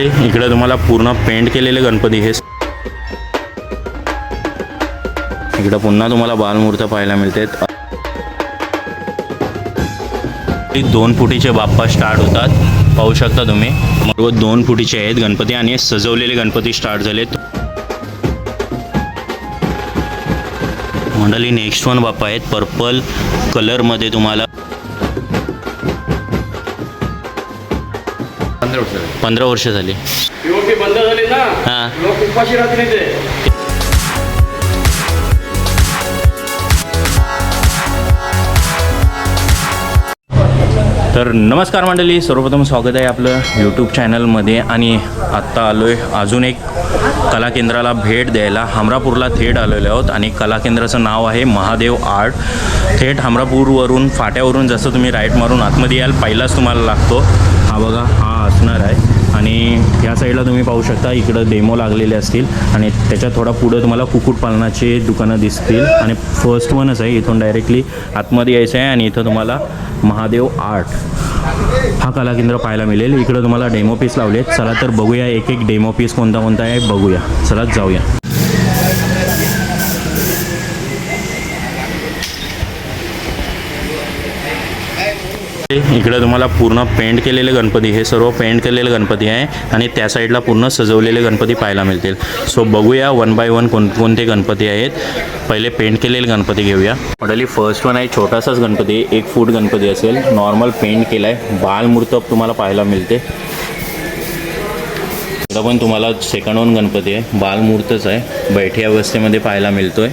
इकडे तुम्हाला पूर्ण पेंट केलेले गणपती हे इकडं पुन्हा तुम्हाला बालमूर्त पाहायला मिळते दोन फुटीचे बाप्पा स्टार्ट होतात. पाहू शकता तुम्ही. सर्व दोन फुटीचे आहेत गणपती आणि सजवलेले गणपती स्टार्ट झालेत. मंडळी नेक्स्ट वन बाप्पा आहेत. पर्पल कलरमध्ये तुम्हाला पंधरा वर्ष झाले. पंधरा वर्ष झाली. पीओपी बंद झाली ना हां. लोक उपाशी राहत नाही ते तर नमस्कार मंडळी सर्वप्रथम स्वागत आहे आपलं यूट्यूब चॅनलमध्ये आणि आत्ता आलो आहे अजून एक कला केंद्राला भेट द्यायला. हमरापूरला थेट आलेलो आहोत. आणि कला केंद्राचं नाव आहे महादेव आर्ट. थेट हमरापूरवरून फाट्यावरून जसं तुम्ही राईट मारून आतमध्ये याल पहिलाच तुम्हाला लागतो. हा बघा हा असणार आहे. आणि या साईडला तुम्ही पाहू शकता इकडं डेमो लागलेले असतील. आणि त्याच्या थोडा पुढं तुम्हाला कुक्कुटपालनाचे दुकानं दिसतील. आणि फर्स्ट वनच आहे इथून डायरेक्टली आतमध्ये यायचं आहे. आणि इथं तुम्हाला महादेव आर्ट हा कला केंद्र पाहायला मिळेल. इकडं तुम्हाला डेमो पीस लावले आहेत चला तर बघूया एक एक डेमो पीस कोणता कोणता आहे बघूया. चला जाऊया. इकडे तुम्हाला पूर्ण पेंट केलेले गणपती हे सर्व पेंट केलेले गणपती आहे आणि त्या साईडला पूर्ण सजवलेले गणपती पाहायला मिळतील. सो बघूया वन बाय वन कोणकोणते गणपती आहेत. पहिले पेंट केलेले गणपती घेऊया. मॉडली फर्स्ट वन आहे छोटासाच गणपती एक फूट गणपती असेल. नॉर्मल पेंट केला आहे बालमूर्त तुम्हाला पाहायला मिळते. इकडं पण तुम्हाला सेकंड वन गणपती आहे. बालमूर्तच आहे. बैठी अवस्थेमध्ये पाहायला मिळतोय.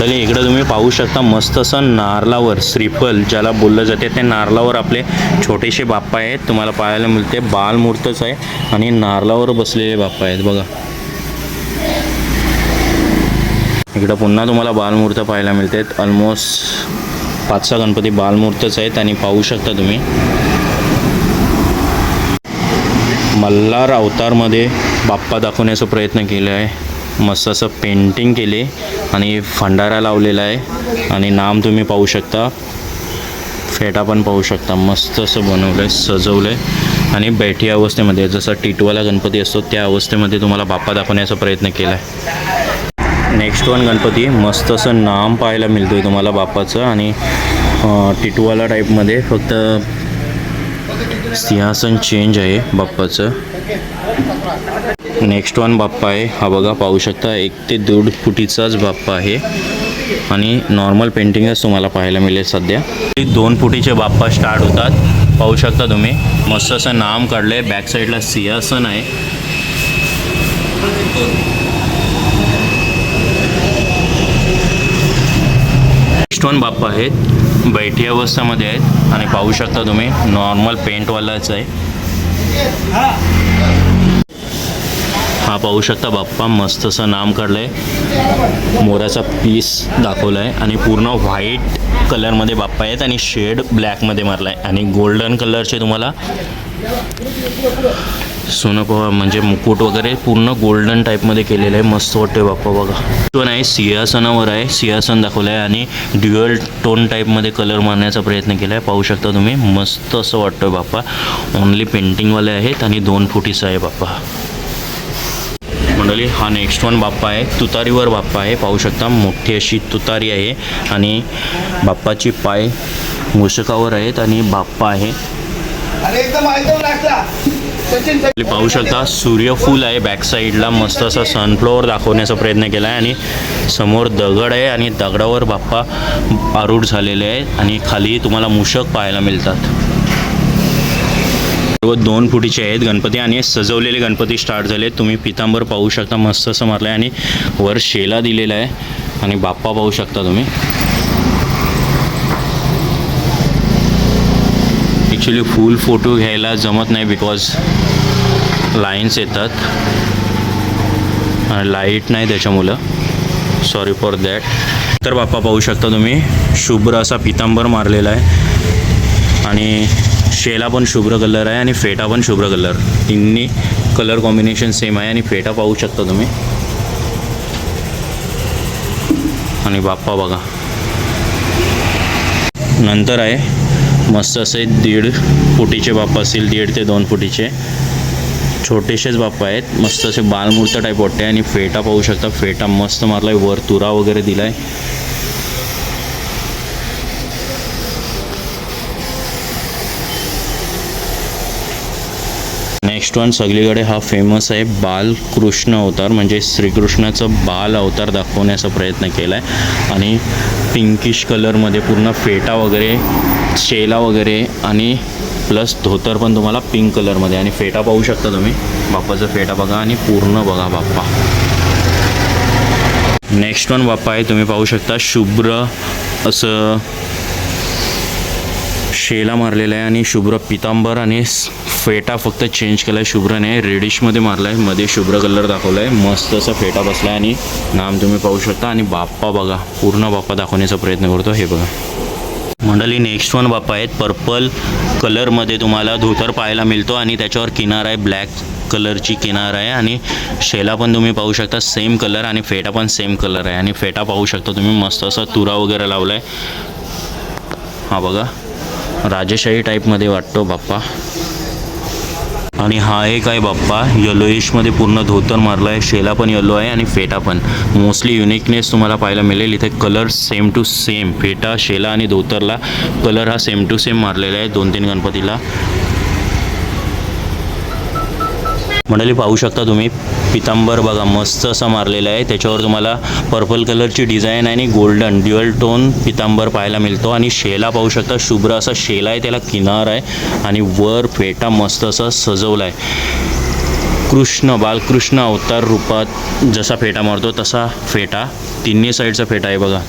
मंडळी इकडं तुम्ही पाहू शकता मस्त असं नारलावर श्रीफल ज्याला बोललं जाते ते नारलावर आपले छोटेसे बाप्पा आहेत. तुम्हाला पाहायला मिळते बालमूर्तच आहे आणि नारलावर बसलेले बाप्पा आहेत बघा. इकडं पुन्हा तुम्हाला बालमूर्त पाहायला मिळते. ऑलमोस्ट पाच सहा गणपती बालमूर्तच आहेत आणि पाहू शकता तुम्ही. मल्हार अवतारमध्ये बाप्पा दाखवण्याचा प्रयत्न केला आहे मस्त असं पेंटिंग केले आणि फंडारा लावलेला आहे. आणि नाम तुम्ही पाहू शकता. फेटा पण पाहू शकता. मस्त असं बनवलं आहे सजवलं आहे आणि बैठी अवस्थेमध्ये जसं टिटवाला गणपती असतो त्या अवस्थेमध्ये तुम्हाला बाप्पा दाखवण्याचा प्रयत्न केला आहे नेक्स्ट वन गणपती. मस्त असं नाम पाहायला मिळतो आहे तुम्हाला बाप्पाचं. आणि टिटवाला टाईपमध्ये फक्त सिंहासन चेंज आहे बाप्पाचं. नेक्स्ट वन बाप्पा आहे. हा बघा पाहू शकता एक ते दीड फुटीचाच बाप्पा आहे. आणि नॉर्मल पेंटिंगच तुम्हाला पाहायला मिळेल सध्या. दोन फुटीचे बाप्पा स्टार्ट होतात. पाहू शकता तुम्ही मस्त असं नाम काढलं आहे बॅक साईडला सिंहासन आहे. नेक्स्ट वन बाप्पा आहेत. बैठी अवस्थामध्ये आहेत. आणि पाहू शकता तुम्ही नॉर्मल पेंटवालाच आहे. हा पाहू शकता बाप्पा मस्त असं नाम काढलं आहे मोराचा पीस दाखवला आहे आणि पूर्ण व्हाईट कलरमध्ये बाप्पा आहेत आणि शेड ब्लॅकमध्ये मारला आहे आणि गोल्डन कलरचे तुम्हाला सोनं पहा म्हणजे मुकुट वगैरे पूर्ण गोल्डन टाईपमध्ये केलेलं आहे. मस्त वाटतोय बाप्पा बघा. पण आहे सिंहासनावर आहे. सिंहासन दाखवलं आहे आणि ड्युअल टोन टाईपमध्ये कलर मारण्याचा प्रयत्न केला आहे पाहू शकता तुम्ही. मस्त असं वाटतोय बाप्पा. ओनली पेंटिंगवाले आहेत आणि दोन फुटीचं आहे बाप्पा. मंडळी हा नेक्स्ट वन बाप्पा आहे. तुतारीवर बाप्पा आहे. पाहू शकता मोठी अशी तुतारी आहे आणि बाप्पाची पाय मूषकावर आहेत आणि बाप्पा आहे. पाहू शकता सूर्यफूल आहे. बॅक साईडला मस्त असा सनफ्लॉवर दाखवण्याचा प्रयत्न केला आहे आणि समोर दगड आहे आणि दगडावर बाप्पा आरूढ झालेले आहे आणि खाली तुम्हाला मूषक पाहायला मिळतात. सर्व दोन फुटीचे आहेत. गणपती आणि सजवलेले गणपती स्टार्ट झाले. तुम्ही पितांबर पाहू शकता मस्त असं मारलं आहे आणि वर शेला दिलेला आहे. आणि बाप्पा पाहू शकता तुम्ही. ॲक्च्युली फुल फोटो घ्यायला जमत नाही बिकॉज लाईन्स येतात. आणि लाइट नाही त्याच्यामुळं. सॉरी फॉर दॅट तर बाप्पा पाहू शकता तुम्ही. शुभ्र असा पितांबर मारलेला आहे. आणि शेला पण शुभ्र कलर आहे आणि फेटा पण शुभ्र कलर. तिन्ही कलर कॉम्बिनेशन सेम आहे आणि फेटा पाहू शकता तुम्ही. आणि बाप्पा बघा. नंतर आहे मस्त असे दीड फुटीचे बाप्पा असतील दीड ते दोन फुटीचे. छोटेसेच बाप्पा आहेत मस्त असे बालमूर्त टाईप वाटते आणि फेटा पाहू शकता. फेटा मस्त मारला आहे वर तुरा वगैरे दिला आहे नेक्स्ट वन सगळीकडे हा फेमस आहे बालकृष्ण अवतार. म्हणजे श्रीकृष्णाचं बाल अवतार दाखवण्याचा प्रयत्न केला आहे आणि पिंकिश कलरमध्ये पूर्ण फेटा वगैरे शेला वगैरे आणि प्लस धोतर पण तुम्हाला पिंक कलरमध्ये आणि फेटा पाहू शकता तुम्ही. बाप्पाचा फेटा बघा आणि पूर्ण बघा बाप्पा. नेक्स्ट वन बाप्पा आहे तुम्ही पाहू शकता. शुभ्र असं शेला मारलेला आहे आणि शुभ्र पितांबर आणि फेटा फक्त चेंज केला आहे शुभ्रने रेडिशमध्ये मारला आहे मध्ये शुभ्र कलर दाखवला आहे मस्त असा फेटा बसला आहे आणि नाम तुम्ही पाहू शकता. आणि बाप्पा बघा पूर्ण बाप्पा दाखवण्याचा प्रयत्न करतो. हे बघा. मंडळी नेक्स्ट वन बाप्पा आहेत. पर्पल कलरमध्ये तुम्हाला धोतर पाहायला मिळतो आणि त्याच्यावर किनार आहे. ब्लॅक कलरची किनार आहे. आणि शेला पण तुम्ही पाहू शकता. सेम कलर आणि फेटा पण सेम कलर आहे. आणि फेटा पाहू शकता तुम्ही. मस्त असा तुरा वगैरे लावला आहे हा बघा. राजेशाही टाईपमध्ये वाटतो बाप्पा. आणि हा एक आहे बाप्पा. येलोईशमध्ये पूर्ण धोतर मारला आहे शेला पण येलो आहे आणि फेटा पण. मोस्टली युनिकनेस तुम्हाला पाहायला मिळेल. इथे कलर सेम टू सेम फेटा शेला आणि धोतरला कलर हा सेम टू सेम मारलेला आहे. दोन तीन गणपतीला. मंडळी पाहू शकता तुम्ही पितांबर बघा मस्त असा मारलेला आहे. त्याच्यावर तुम्हाला पर्पल कलरची डिझाईन आहे आणि गोल्डन ड्युअल टोन पितांबर पाहायला मिळतो. आणि शेला पाहू शकता शुभ्र असा शेला आहे त्याला किनार आहे. आणि वर फेटा मस्त असा सजवला आहे. कृष्ण बालकृष्ण अवतार रूपात जसा फेटा मारतो तसा फेटा तिन्ही साईडचा फेटा आहे बघा.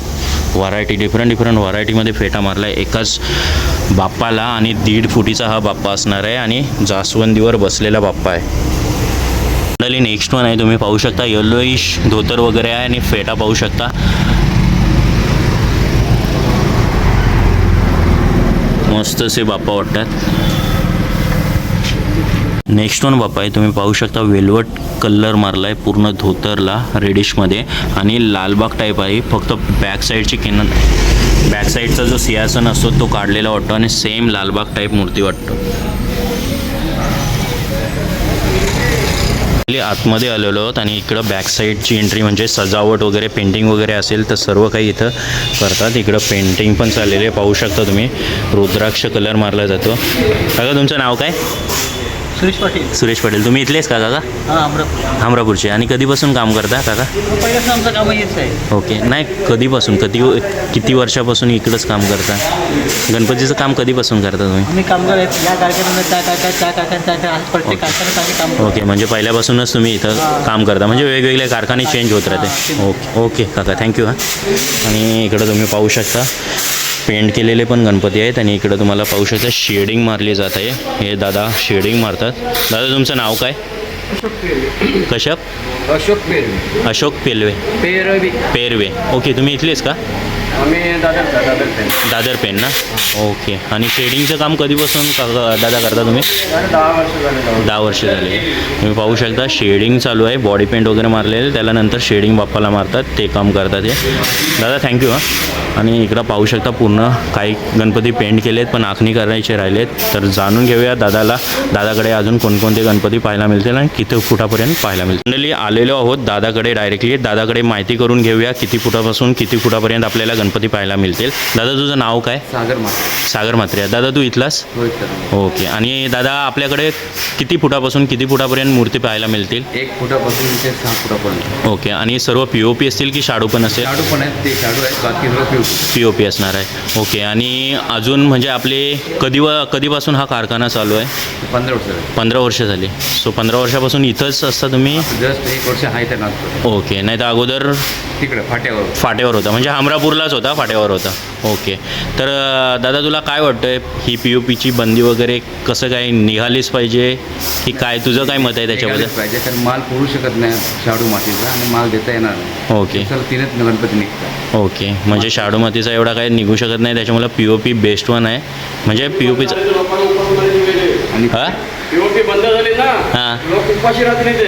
व्हरायटी डिफरंट डिफरंट व्हरायटीमध्ये फेटा मारला आहे. एकाच बाप्पाला आणि दीड फुटीचा हा बाप्पा असणार आहे आणि जास्वंदीवर बसलेला बाप्पा आहे. मंडळी नेक्स्ट वन आहे तुम्ही पाहू शकता. येलोईश धोतर वगैरे आहे आणि फेटा पाहू शकता. मस्त असे बाप्पा वाटतात. नेक्स्ट वन बाप्पा आहे तुम्ही पाहू शकता. वेलवट कलर मारला आहे पूर्ण धोतरला रेडिशमध्ये आणि लालबाग टाईप आहे. फक्त बॅक साईडची किन बॅक साईडचा जो सिंहासन असतो तो काढलेला वाटतो. आणि सेम लालबाग टाईप मूर्ती वाटतो. आतमध्ये आलेलो आहोत आणि इकडं बॅक साईडची एंट्री म्हणजे सजावट वगैरे पेंटिंग वगैरे असेल तर सर्व काही इथं करतात. इकडं पेंटिंग पण चाललेली आहे. पाहू शकता तुम्ही. रुद्राक्ष कलर मारला जातो. काका तुमचं नाव काय? सुरेश पाटील. सुरेश पाटील. तुम्ही इथलेच का काका हां अमरापूर. हमरापूरचे आणि कधीपासून काम करता काका? पहिल्यापासून आमचं काम हेच आहे. ओके. नाही कधीपासून? कधी किती वर्षापासून इकडंच काम करता? गणपतीचं काम कधीपासून करता तुम्ही? आम्ही कामगार आहेत या कारखान्यामध्ये त्या कारखान्यात त्या कारखान्यात त्या कारखान्यात आज प्रत्येक कारखान्यात आम्ही काम करतो. ओके. म्हणजे पहिल्यापासूनच तुम्ही इथं काम करता. म्हणजे वेगवेगळे कारखाने चेंज होत राहते. ओके. ओके काका. थँक्यू हां. आणि इकडं तुम्ही पाहू शकता. पेंट केलेले पण गणपती आहेत आणि इकडं तुम्हाला पाहू शकता शेडिंग मारली जात आहे. हे दादा शेडिंग मारतात. दादा तुमचं नाव काय? कशप अशोक पेर अशोक पेलवे. पेरवी. पेरवे. ओके तुम्ही इथलेच का? आम्ही दादर दादर पेन दादर पेन ना? ओके आणि शेडिंगचं काम कधीपासून दादा करता तुम्ही? दहा वर्ष झाले दहा वर्ष झाले. तुम्ही पाहू शकता शेडिंग चालू आहे. बॉडी पेंट वगैरे मारलेले त्याला नंतर शेडिंग बाप्पाला मारतात. ते काम करतात हे. दादा थँक्यू हां. आणि इकडं पाहू शकता पूर्ण काही गणपती पेंट केलेत पण आखणी करायचे राहिलेत. तर जाणून घेऊया दादाला. दादाकडे अजून कोणकोणते गणपती पाहायला मिळतील आणि किती फुटापर्यंत पाहायला मिळतील. मंडळी आलेलो आहोत दादाकडे डायरेक्टली दादाकडे माहिती करून घेऊया किती फुटापासून किती फुटापर्यंत आपल्याला गणपती पाहायला मिळतील. दादा तुझं नाव काय? सागर मा सागर म्हात्रे दादा तू इथलास? ओके. आणि दादा आपल्याकडे किती फुटापासून किती फुटापर्यंत मूर्ती पाहायला मिळतील? एक फुटापासून ते सहा फुटापर्यंत. ओके. आणि सर्व पी ओ पी असतील की शाडू पण असेल? शाडू पण आहेत. ते शाडू आहेत. बाकी सगळं पिऊ पी ओ पी असणार आहे. ओके. आणि अजून म्हणजे आपले कधी व कधीपासून हा कारखाना चालू आहे? पंधरा वर्ष झाले. पंधरा वर्ष झाली. सो पंधरा वर्षापासून इथंच असता तुम्ही? जस्ट एक वर्ष आहे नागपूर. ओके. नाही तर अगोदर तिकडे फाट्यावर. फाट्यावर होता. म्हणजे हमरापूरलाच होता. फाट्यावर होता. ओके तर दादा तुला काय वाटतं ही पी ओ पीची बंदी वगैरे कसं काय निघालीच पाहिजे? की काय तुझं काय मत आहे त्याच्याबद्दल? पाहिजे कारण माल पुरू शकत नाही शाडू मातीचा आणि माल देता येणार नाही. ओके चल तीनच गणपती निघतात. ओके म्हणजे शाडू मातीचा एवढा काही निघू शकत नाही त्याच्यामुळे P O P best one आहे. म्हणजे पी ओ पीचं आणि हां? पीओपी बंद झाली ना हां. लोक उपाशी ते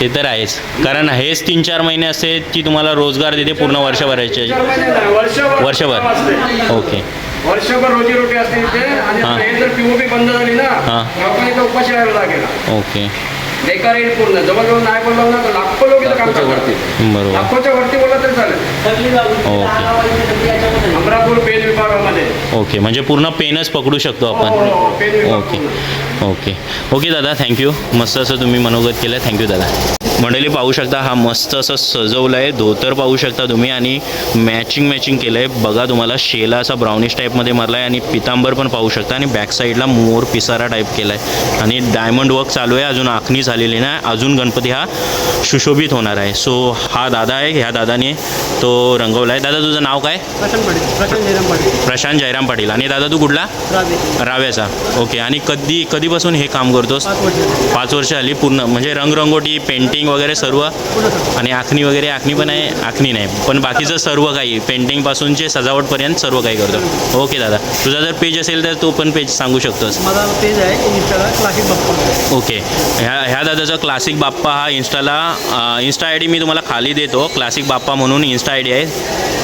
ते तर आहेच. कारण हेच तीन चार महिने असते की तुम्हाला रोजगार देते पूर्ण वर्षभराचे. चार महिने नाही, वर्षभर वर्षभर. काम असते. ओके. वर्षभर रोजी रोटी असते इथे. आणि हा. हे जर पीओपी बंद झाली ना हा. लोकांनी उपाशी राहायला लागेल. ओके. बेकार येईल पूर्ण. जवळजवळ नाही बोललो ना तर लाखो लोक इथं काम करतात. लाखोच्या वरती बोलला तरी चालेल. अमरापूर पेन विभागामध्ये. ओके म्हणजे पूर्ण पेनच पकडू शकतो हो, आपण. हो, विभाग ओके. ओके. ओके दादा थँक्यू मस्त असं तुम्ही मनोगत केलं. थँक्यू दादा. मंडळी पाहू शकता हा मस्त असं सजवलं आहे धोतर पाहू शकता तुम्ही आणि मॅचिंग मॅचिंग केलं आहे बघा तुम्हाला शेला असा ब्राउनिश टाईपमध्ये मारला आहे आणि पितांबर पण पाहू शकता आणि बॅक साईडला मोर पिसारा टाईप केला आहे आणि डायमंड वर्क चालू आहे अजून आखणी झालेली नाही. अजून गणपती हा सुशोभित होणार आहे. सो हा दादा आहे ह्या दादाने तो रंगवला आहे दादा तुझं नाव काय? प्रशांत जयराम पाटील. प्रशांत जयराम पाटील. आणि दादा तू कुठला? राव्याचा. ओके आणि कधी कधीपासून हे काम करतोस? पाच वर्ष पाच वर्ष आली पूर्ण म्हणजे रंगरंगोटी पेंटिंग वगैरे सर्व आणि आखणी वगैरे आखणी पण आहे आखणी नाही. पण बाकीचं सर्व काही पेंटिंगपासूनचे सजावटपर्यंत सर्व काही करतो. ओके दादा. तुझा जर पेज असेल तर तो पण पेज सांगू शकतोस. माझा पेज आहे इंस्टाला क्लासिक बाप्पा ओके. ह्या ह्या दादाचा क्लासिक बाप्पा हा इन्स्टाला इन्स्टा आय डी मी तुम्हाला खाली देतो. क्लासिक बाप्पा म्हणून इन्स्टा आय डी आहे.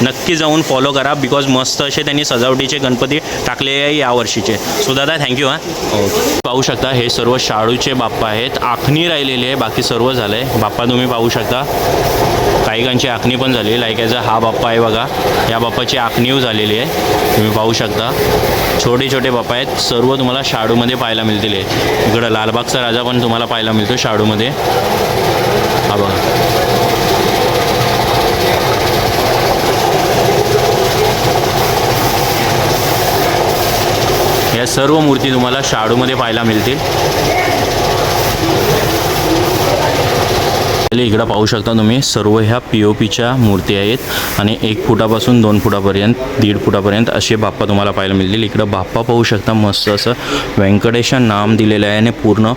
नक्की जाऊन फॉलो करा बिकॉज मस्त असे त्यांनी सजावटीचे गणपती टाकले आहे यावर्षीचे सो दादा थँक्यू हां. ओके. पाहू शकता हे सर्व शाडूचे बाप्पा आहेत. आखणी राहिलेली आहे बाकी सर्व झालं आहे बाप्पा तुम्ही पाहू शकता. काहीकांची आखणी पण झाली. लाईक याचा हा बाप्पा आहे बघा. या बाप्पाची आखणीव झालेली आहे. तुम्ही पाहू शकता. छोटे छोटे बाप्पा आहेत. सर्व तुम्हाला शाडूमध्ये पाहायला मिळतील इकडं लालबागचा राजा पण तुम्हाला पाहायला मिळतो शाडूमध्ये. हा बघा. या सर्व मूर्ती तुम्हाला शाडूमध्ये पाहायला मिळतील. इकडं पाहू शकता तुम्ही सर्व ह्या पी ओ पीच्या मूर्ती आहेत आणि एक फुटापासून दोन फुटापर्यंत दीड फुटापर्यंत असे बाप्पा तुम्हाला पाहायला मिळतील. इकडं बाप्पा पाहू शकता मस्त असं व्यंकटेश नाम दिलेलं आहे आणि पूर्ण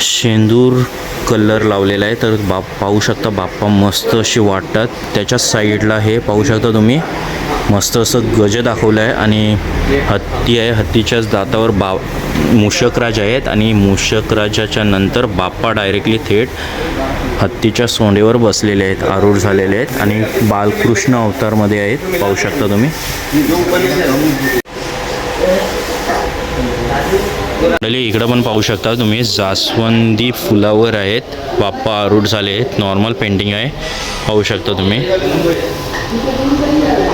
शेंदूर कलर लावलेला आहे. तर बाप पाहू शकता बाप्पा मस्त असे वाटतात. त्याच्या साईडला हे पाहू शकता तुम्ही मस्त असं गज दाखवलं आहे आणि हत्ती आहे. हत्तीच्याच दातावर बा मूषकराज आहेत आणि मूषकराजाच्या नंतर बाप्पा डायरेक्टली थेट हत्तीच्या सोंडेवर बसलेले आहेत आरूढ झालेले आहेत आणि बालकृष्ण अवतारमध्ये आहेत. पाहू शकता तुम्ही. मंडळी इकडं पण पाहू शकता तुम्ही. जास्वंदी फुलावर आहेत. बाप्पा आरूढ झाले आहेत. नॉर्मल पेंटिंग आहे. पाहू शकता तुम्ही.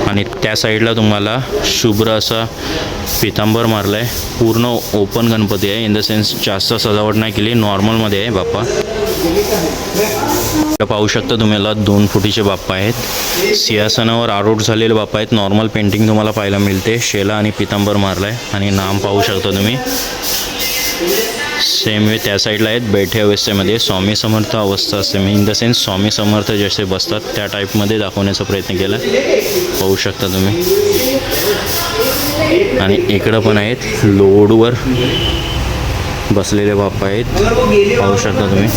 आणि त्या साईडला तुम्हाला शुभ्र असा पितांबर मारला आहे पूर्ण ओपन गणपती आहे. इन द सेन्स जास्त सजावट नाही केली. नॉर्मलमध्ये आहे बाप्पा. पाहू शकता तुम्ही याला दोन फुटीचे बाप्पा आहेत. सिंहासनावर आरूढ झालेले बाप्पा आहेत. नॉर्मल पेंटिंग तुम्हाला पाहायला मिळते. शेला आणि पितांबर मारला आहे आणि नाम पाहू शकता तुम्ही. सेम वे त्या साईडला आहेत. बैठे अवस्थेमध्ये स्वामी समर्थ अवस्था असते in the sense Swami Samarth जसे बसतात त्या टाईपमध्ये दाखवण्याचा प्रयत्न केला. पाहू शकता तुम्ही. आणि इकडं पण आहेत. लोडवर बसलेले बाप्पा आहेत. पाहू शकता तुम्ही.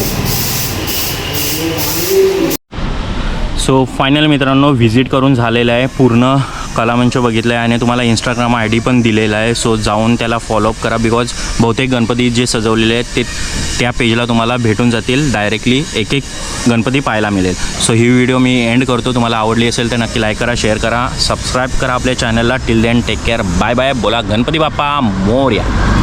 सो फायनल मित्रांनो व्हिजिट करून झालेलं आहे. पूर्ण कलामंच बघितलं आहे आणि तुम्हाला इंस्टाग्राम आय डी पण दिलेला आहे. सो जाऊन त्याला फॉलोअप करा बिकॉज बहुतेक गणपती जे सजवलेले आहेत ते त्या पेजला तुम्हाला भेटून जातील. डायरेक्टली एक एक गणपती पाहायला मिळेल. सो ही व्हिडिओ मी एंड करतो. तुम्हाला आवडली असेल तर नक्की लाईक करा शेअर करा सबस्क्राईब करा आपल्या चॅनलला till then take care bye bye बोला गणपती बाप्पा. मोर्या.